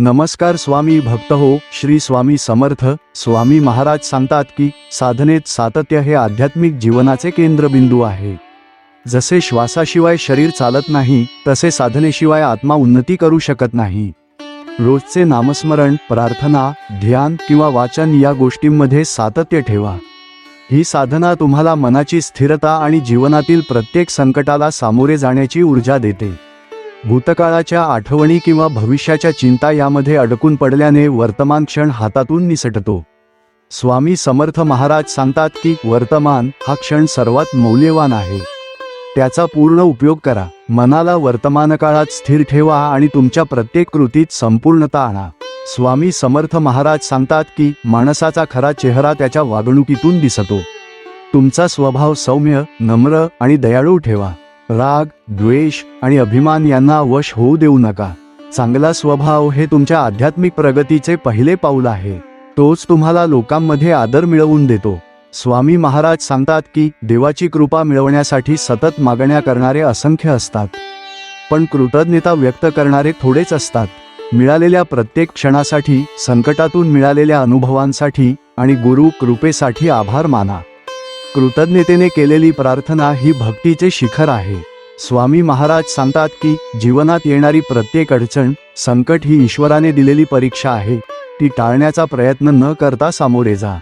नमस्कार स्वामी भक्त हो श्री स्वामी समर्थ स्वामी महाराज सांगतात की साधनेत सातत्य हे आध्यात्मिक जीवनाचे केंद्रबिंदू आहे. जसे श्वासाशिवाय शरीर चालत नाही तसे साधनेशिवाय आत्मा उन्नती करू शकत नाही. रोजचे नामस्मरण प्रार्थना ध्यान किंवा वाचन या गोष्टींमध्ये सातत्य ठेवा. ही साधना तुम्हाला मनाची स्थिरता आणि जीवनातील प्रत्येक संकटाला सामोरे जाण्याची ऊर्जा देते. भूतकाळाच्या आठवणी किंवा भविष्याच्या चिंता यामध्ये अडकून पडल्याने वर्तमान क्षण हातातून निसटतो. स्वामी समर्थ महाराज सांगतात की वर्तमान हा क्षण सर्वात मौल्यवान आहे. त्याचा पूर्ण उपयोग करा. मनाला वर्तमानकाळात स्थिर ठेवा आणि तुमच्या प्रत्येक कृतीत संपूर्णता आणा. स्वामी समर्थ महाराज सांगतात की माणसाचा खरा चेहरा त्याच्या वागणुकीतून दिसतो. तुमचा स्वभाव सौम्य नम्र आणि दयाळू ठेवा. राग द्वेष आणि अभिमान यांना वश होऊ देऊ नका. चांगला स्वभाव हे तुमच्या आध्यात्मिक प्रगतीचे पहिले पाऊल आहे. तोच तुम्हाला लोकांमध्ये आदर मिळवून देतो. स्वामी महाराज सांगतात की देवाची कृपा मिळवण्यासाठी सतत मागण्या करणारे असंख्य असतात. पण कृतज्ञता व्यक्त करणारे थोडेच असतात. मिळालेल्या प्रत्येक क्षणासाठी संकटातून मिळालेल्या अनुभवांसाठी आणि गुरु कृपेसाठी आभार माना. कृतज्ञतेने केलेली प्रार्थना ही भक्तीचे शिखर आहे. स्वामी महाराज सांगतात की जीवनात येणारी प्रत्येक अडचण संकट ही ईश्वराने दिलेली परीक्षा आहे. ती टाळण्याचा प्रयत्न न करता सामोरे जा.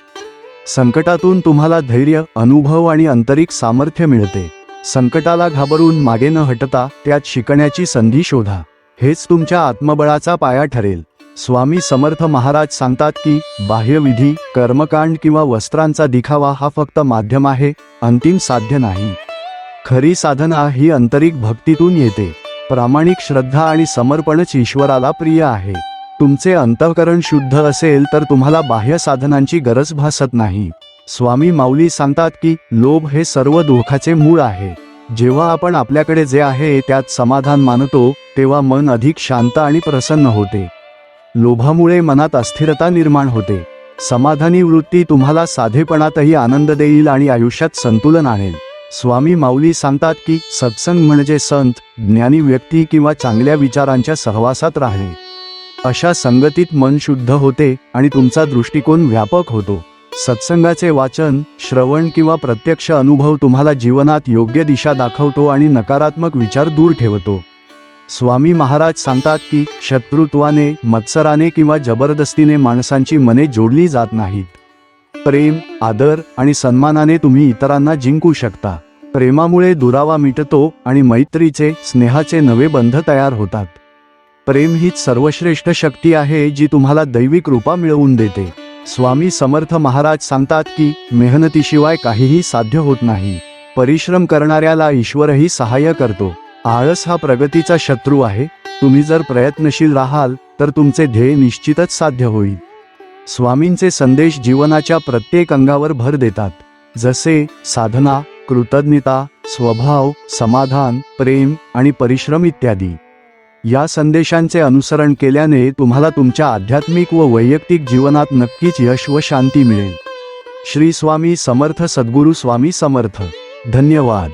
संकटातून तुम्हाला धैर्य अनुभव आणि आंतरिक सामर्थ्य मिळते. संकटाला घाबरून मागे न हटता त्यात शिकण्याची संधी शोधा. हेच तुमच्या आत्मबळाचा पाया ठरेल. स्वामी समर्थ महाराज सांगतात की बाह्यविधी कर्मकांड किंवा वस्त्रांचा दिखावा हा फक्त माध्यम आहे अंतिम साध्य नाही. खरी साधना ही आंतरिक भक्तीतून येते. प्रामाणिक श्रद्धा आणि समर्पणच ईश्वराला प्रिय आहे. तुमचे अंतःकरण शुद्ध असेल तर तुम्हाला बाह्य साधनांची गरज भासत नाही. स्वामी माऊली सांगतात की लोभ हे सर्व दुःखाचे मूळ आहे. जेव्हा आपण आपल्याकडे जे आहे त्यात समाधान मानतो तेव्हा मन अधिक शांत आणि प्रसन्न होते. लोभामुळे मनात अस्थिरता निर्माण होते. समाधानी वृत्ती तुम्हाला साधेपणातही आनंद देईल आणि आयुष्यात संतुलन आणेल. स्वामी माऊली सांगतात की सत्संग म्हणजे संत ज्ञानी व्यक्ती किंवा चांगल्या विचारांच्या सहवासात राहणे. अशा संगतीत मन शुद्ध होते आणि तुमचा दृष्टिकोन व्यापक होतो. सत्संगाचे वाचन श्रवण किंवा प्रत्यक्ष अनुभव तुम्हाला जीवनात योग्य दिशा दाखवतो आणि नकारात्मक विचार दूर ठेवतो. स्वामी महाराज सांगतात की शत्रुत्वाने मत्सराने किंवा जबरदस्तीने माणसांची मने जोडली जात नाहीत. प्रेम आदर आणि सन्मानाने तुम्ही इतरांना जिंकू शकता. प्रेमामुळे दुरावा मिटतो आणि मैत्रीचे स्नेहाचे नवे बंध तयार होतात. प्रेम हीच सर्वश्रेष्ठ शक्ती आहे जी तुम्हाला दैविक रूपा मिळवून देते. स्वामी समर्थ महाराज सांगतात की मेहनतीशिवाय काहीही साध्य होत नाही. परिश्रम करणाऱ्याला ईश्वरही सहाय्य करतो. आळस हा प्रगतीचा शत्रू आहे. तुम्ही जर प्रयत्नशील राहाल तर तुमचे ध्येय निश्चितच साध्य होईल. स्वामींचे संदेश जीवनाच्या प्रत्येक अंगावर भर देतात. जसे साधना कृतज्ञता स्वभाव समाधान प्रेम आणि परिश्रम इत्यादी. या संदेशांचे अनुसरण केल्याने तुम्हाला तुमच्या आध्यात्मिक व वैयक्तिक जीवनात नक्कीच यश व शांती मिळेल. श्री स्वामी समर्थ सद्गुरू स्वामी समर्थ. धन्यवाद.